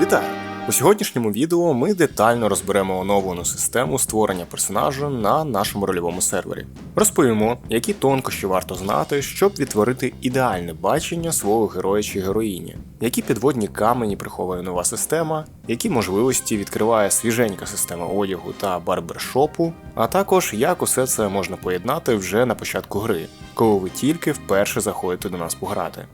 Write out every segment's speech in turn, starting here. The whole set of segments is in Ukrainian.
Вітаю! У сьогоднішньому відео ми детально розберемо оновлену систему створення персонажа на нашому рольовому сервері. Розповімо, які тонкощі варто знати, щоб відтворити ідеальне бачення свого героя чи героїні, які підводні камені приховує нова система, які можливості відкриває свіженька система одягу та барбершопу, а також як усе це можна поєднати вже на початку гри, коли ви тільки вперше заходите до нас пограти.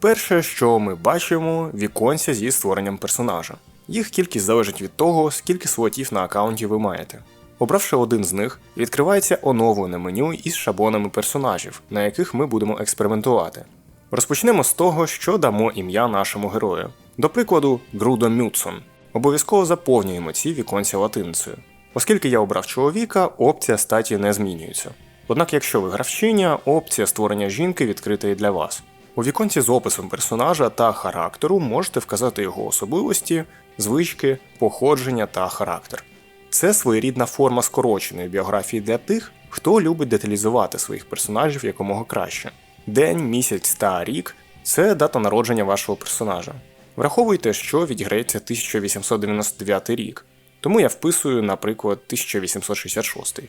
Перше, що ми бачимо, віконця зі створенням персонажа. Їх кількість залежить від того, скільки слотів на аккаунті ви маєте. Обравши один з них, відкривається оновлене меню із шаблонами персонажів, на яких ми будемо експериментувати. Розпочнемо з того, що дамо ім'я нашому герою. До прикладу, Грудо Мюцсон. Обов'язково заповнюємо ці віконця латиницею. Оскільки я обрав чоловіка, опція статі не змінюється. Однак, якщо ви гравчиня, опція створення жінки відкрита і для вас. У віконці з описом персонажа та характеру можете вказати його особливості, звички, походження та характер. Це своєрідна форма скороченої біографії для тих, хто любить деталізувати своїх персонажів якомога краще. День, місяць та рік це дата народження вашого персонажа. Враховуйте, що відіграється 1899 рік, тому я вписую, наприклад, 1866.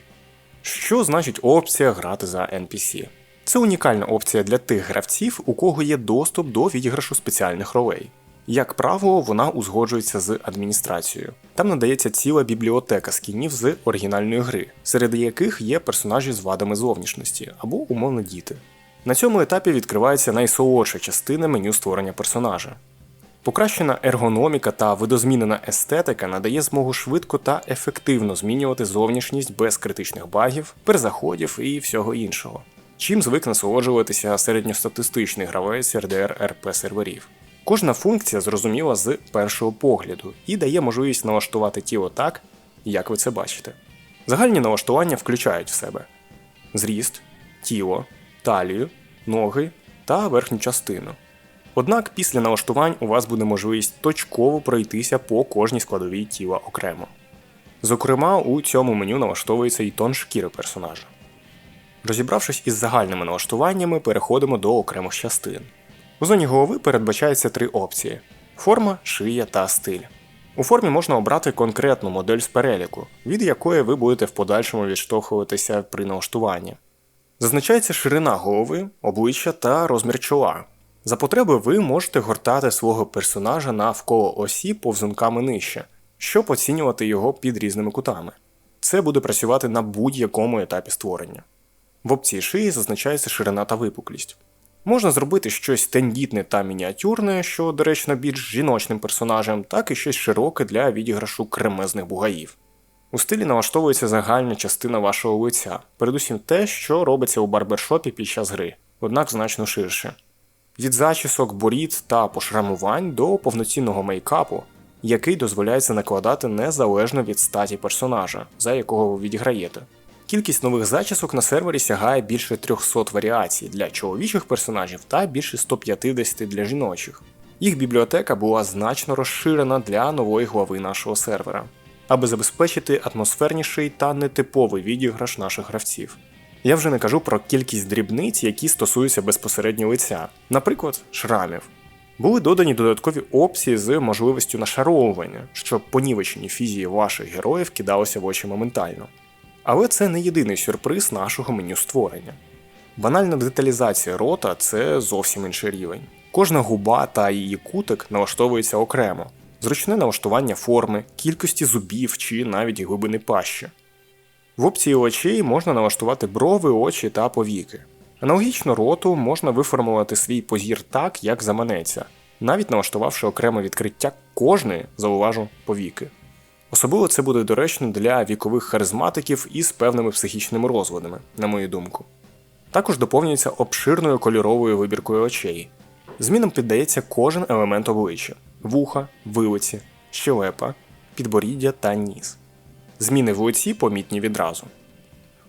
Що значить опція грати за NPC? Це унікальна опція для тих гравців, у кого є доступ до відіграшу спеціальних ролей. Як правило, вона узгоджується з адміністрацією. Там надається ціла бібліотека скінів з оригінальної гри, серед яких є персонажі з вадами зовнішності або умовно діти. На цьому етапі відкривається найсолодша частина меню створення персонажа. Покращена ергономіка та видозмінена естетика надає змогу швидко та ефективно змінювати зовнішність без критичних багів, перезаходів і всього іншого. Чим звик насолоджуватися середньостатистичний гравець RDR RP серверів. Кожна функція зрозуміла з першого погляду і дає можливість налаштувати тіло так, як ви це бачите. Загальні налаштування включають в себе зріст, тіло, талію, ноги та верхню частину. Однак після налаштувань у вас буде можливість точково пройтися по кожній складовій тіла окремо. Зокрема, у цьому меню налаштовується і тон шкіри персонажа. Розібравшись із загальними налаштуваннями, переходимо до окремих частин. У зоні голови передбачається три опції: форма, шия та стиль. У формі можна обрати конкретну модель з переліку, від якої ви будете в подальшому відштовхуватися при налаштуванні. Зазначається ширина голови, обличчя та розмір чола. За потреби ви можете гортати свого персонажа навколо осі повзунками нижче, щоб оцінювати його під різними кутами. Це буде працювати на будь-якому етапі створення. В опції шиї зазначається ширина та випуклість. Можна зробити щось тендітне та мініатюрне, що доречно більш жіночним персонажем, так і щось широке для відіграшу кремезних бугаїв. У стилі налаштовується загальна частина вашого лиця, передусім те, що робиться у барбершопі під час гри, однак значно ширше. Від зачісок, борід та пошрамувань до повноцінного мейкапу, який дозволяється накладати незалежно від статі персонажа, за якого ви відіграєте. Кількість нових зачісок на сервері сягає більше 300 варіацій для чоловічих персонажів та більше 150 для жіночих. Їх бібліотека була значно розширена для нової глави нашого сервера, аби забезпечити атмосферніший та нетиповий відіграш наших гравців. Я вже не кажу про кількість дрібниць, які стосуються безпосередньо лиця, наприклад, шрамів. Були додані додаткові опції з можливістю нашаровування, щоб понівечені фізії ваших героїв кидалося в очі моментально. Але це не єдиний сюрприз нашого меню створення. Банальна деталізація рота це зовсім інший рівень. Кожна губа та її кутик налаштовується окремо, зручне налаштування форми, кількості зубів чи навіть глибини пащі. В опції очей можна налаштувати брови, очі та повіки. Аналогічно роту можна виформувати свій позір так, як заманеться, навіть налаштувавши окреме відкриття кожної, зауважу, повіки. Особливо це буде доречно для вікових харизматиків із певними психічними розладами, на мою думку. Також доповнюється обширною кольоровою вибіркою очей. Змінам піддається кожен елемент обличчя: вуха, вилиці, щелепа, підборіддя та ніс. Зміни в лиці помітні відразу.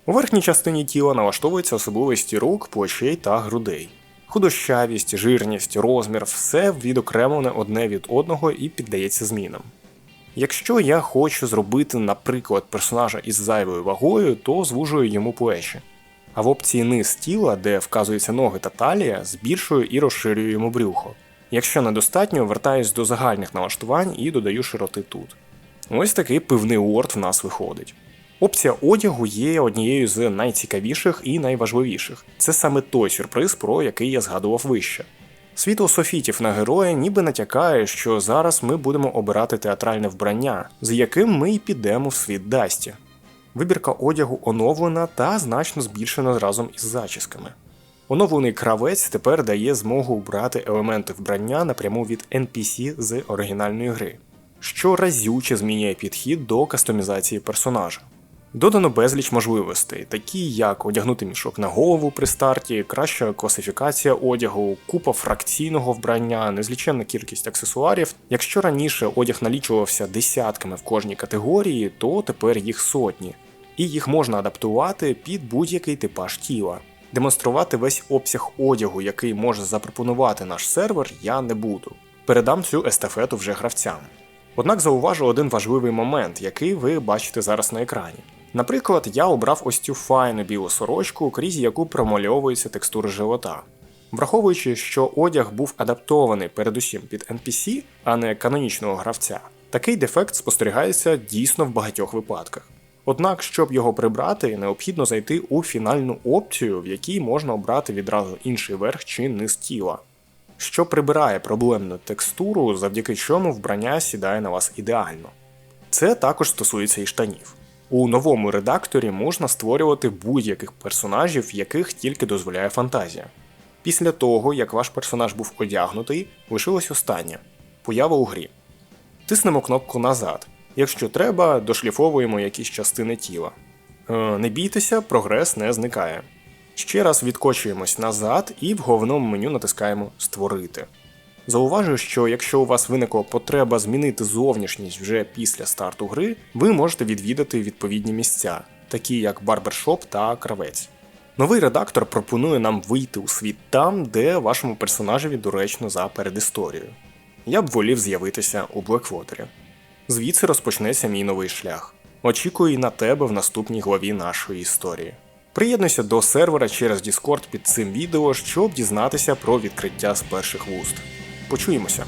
У верхній частині тіла налаштовуються особливості рук, плечей та грудей. Худощавість, жирність, розмір все відокремлене одне від одного і піддається змінам. Якщо я хочу зробити, наприклад, персонажа із зайвою вагою, то звужую йому плечі. А в опції низ тіла, де вказуються ноги та талія, збільшую і розширюю йому брюхо. Якщо недостатньо, вертаюсь до загальних налаштувань і додаю широти тут. Ось такий пивний уорд в нас виходить. Опція одягу є однією з найцікавіших і найважливіших. Це саме той сюрприз, про який я згадував вище. Світло софітів на героя ніби натякає, що зараз ми будемо обирати театральне вбрання, з яким ми й підемо в світ Дасті. Вибірка одягу оновлена та значно збільшена разом із зачісками. Оновлений кравець тепер дає змогу обрати елементи вбрання напряму від NPC з оригінальної гри, що разюче змінює підхід до кастомізації персонажа. Додано безліч можливостей, такі як одягнути мішок на голову при старті, краща класифікація одягу, купа фракційного вбрання, незліченна кількість аксесуарів. Якщо раніше одяг налічувався десятками в кожній категорії, то тепер їх сотні, і їх можна адаптувати під будь-який типаж тіла. Демонструвати весь обсяг одягу, який може запропонувати наш сервер, я не буду. Передам цю естафету вже гравцям. Однак зауважу один важливий момент, який ви бачите зараз на екрані. Наприклад, я обрав ось цю файну білу сорочку, крізь яку промальовується текстура живота. Враховуючи, що одяг був адаптований передусім під NPC, а не канонічного гравця, такий дефект спостерігається дійсно в багатьох випадках. Однак, щоб його прибрати, необхідно зайти у фінальну опцію, в якій можна обрати відразу інший верх чи низ тіла, що прибирає проблемну текстуру, завдяки чому вбрання сідає на вас ідеально. Це також стосується і штанів. У новому редакторі можна створювати будь-яких персонажів, яких тільки дозволяє фантазія. Після того, як ваш персонаж був одягнутий, лишилось останнє поява у грі. Тиснемо кнопку назад. Якщо треба, дошліфовуємо якісь частини тіла. Е, не бійтеся, прогрес не зникає. Ще раз відкочуємось назад і в головному меню натискаємо Створити. Зауважую, що якщо у вас виникла потреба змінити зовнішність вже після старту гри, ви можете відвідати відповідні місця, такі як барбершоп та кравець. Новий редактор пропонує нам вийти у світ там, де вашому персонажеві доречно за передісторію. Я б волів з'явитися у Блеквотері. Звідси розпочнеться мій новий шлях. Очікую і на тебе в наступній главі нашої історії. Приєднуйся до сервера через Discord під цим відео, щоб дізнатися про відкриття з перших вуст. Почуємося!